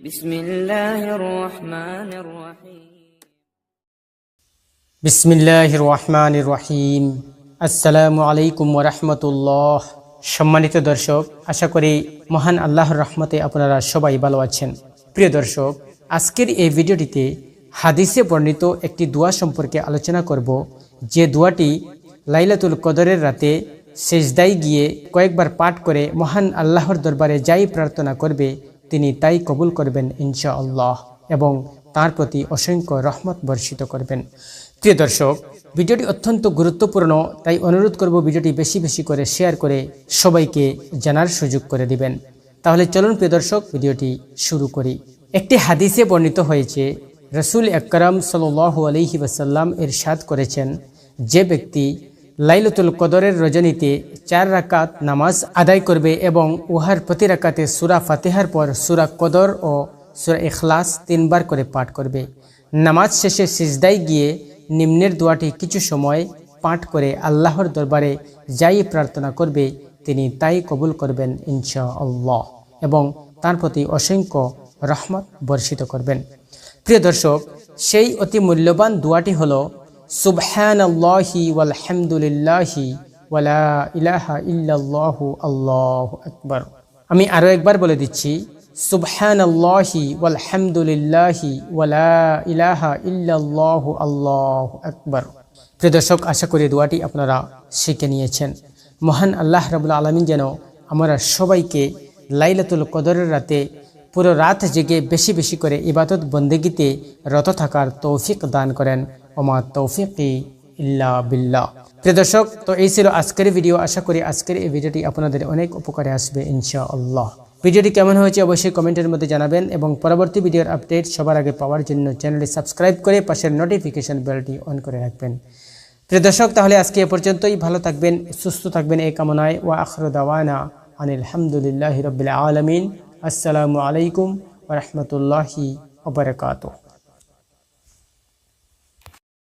بسم الله الرحمن الرحيم বিসমিল্লাহ রহমান রহিম আসসালামু আলাইকুম ওরহমতুল্লাহ সম্মানিত দর্শক আশা করি মহান আল্লাহর রহমতে আপনারা সবাই ভালো আছেন প্রিয় দর্শক আজকের এই ভিডিওটিতে হাদিসে বর্ণিত একটি দোয়া সম্পর্কে আলোচনা করব যে দোয়াটি লাইলাতুল কদরের রাতে সেজদাই গিয়ে কয়েকবার পাঠ করে মহান আল্লাহর দরবারে যাই প্রার্থনা করবে তিনি তাই কবুল করবেন ইনশা আল্লাহ এবং তার প্রতি অসংখ্য রহমত বর্ষিত করবেন। প্রিয় দর্শক, ভিডিওটি অত্যন্ত গুরুত্বপূর্ণ, তাই অনুরোধ করব ভিডিওটি বেশি বেশি করে শেয়ার করে সবাইকে জানার সুযোগ করে দিবেন। তাহলে চলুন, প্রিয় দর্শক, ভিডিওটি শুরু করি। একটি হাদিসে বর্ণিত হয়েছে, রসুল আকরাম সাল আলহি ওয়াসাল্লাম এরশাদ করেছেন, যে ব্যক্তি লাইলতুল কদরের রজনীতে চার রাকাত নামাজ আদায় করবে এবং উহার প্রতি রাকাতে সুরা ফাতেহার পর সুরা কদর ও সুরা এখলাস তিনবার করে পাঠ করবে। নামাজ শেষে সিজদায় গিয়ে নিম্নের দোয়াটি কিছু সময় পাঠ করে আল্লাহর দরবারে যাই প্রার্থনা করবে, তিনি তাই কবুল করবেন ইনশা আল্লাহ এবং তার প্রতি অসংখ্য রহমত বর্ষিত করবেন। প্রিয় দর্শক, সেই অতি মূল্যবান দোয়াটি হলো সুবহান আল্লাহি ওয়ালহামদুলিল্লাহি ওয়ালা ইলাহা ইল্লাল্লাহু আল্লাহু আকবার। আমি আরও একবার বলে দিচ্ছি সুবহান আল্লাহি ওয়ালহামদুলিল্লাহি ওয়ালা ইলাহা ইল্লাল্লাহু আল্লাহু আকবার। প্রিয় দর্শক, আশা করি দোয়াটি আপনারা শিখে নিয়েছেন। মহান আল্লাহ রাবুল আলমিন যেন আমরা সবাইকে লাইলাতুল কদরের রাতে পুরো রাত জেগে বেশি বেশি করে ইবাদত বন্দেগিতে রত থাকার তৌফিক দান করেন। ওমা তৌফিকি ইল্লা বিল্লাহ। প্রিয় দর্শক, তো এই ছিল আজকের ভিডিও আশা করি আজকের এই ভিডিওটি আপনাদের অনেক উপকারে আসবে ইনশা আল্লাহ ভিডিওটি কেমন হয়েছে অবশ্যই কমেন্টের মধ্যে জানাবেন এবং পরবর্তী ভিডিওর আপডেট সবার আগে পাওয়ার জন্য চ্যানেলটি সাবস্ক্রাইব করে পাশের নোটিফিকেশন বেলটি অন করে রাখবেন। প্রিয় দর্শক, তাহলে আজকে এ পর্যন্তই। ভালো থাকবেন, সুস্থ থাকবেন এই কামনায়। ওয়া আখর দাওয়ানা আনিল হামদুলিল্লাহ রবিল আলমিন। আসসালামু আলাইকুম ওরহমতুল্লাহি ওবরকাত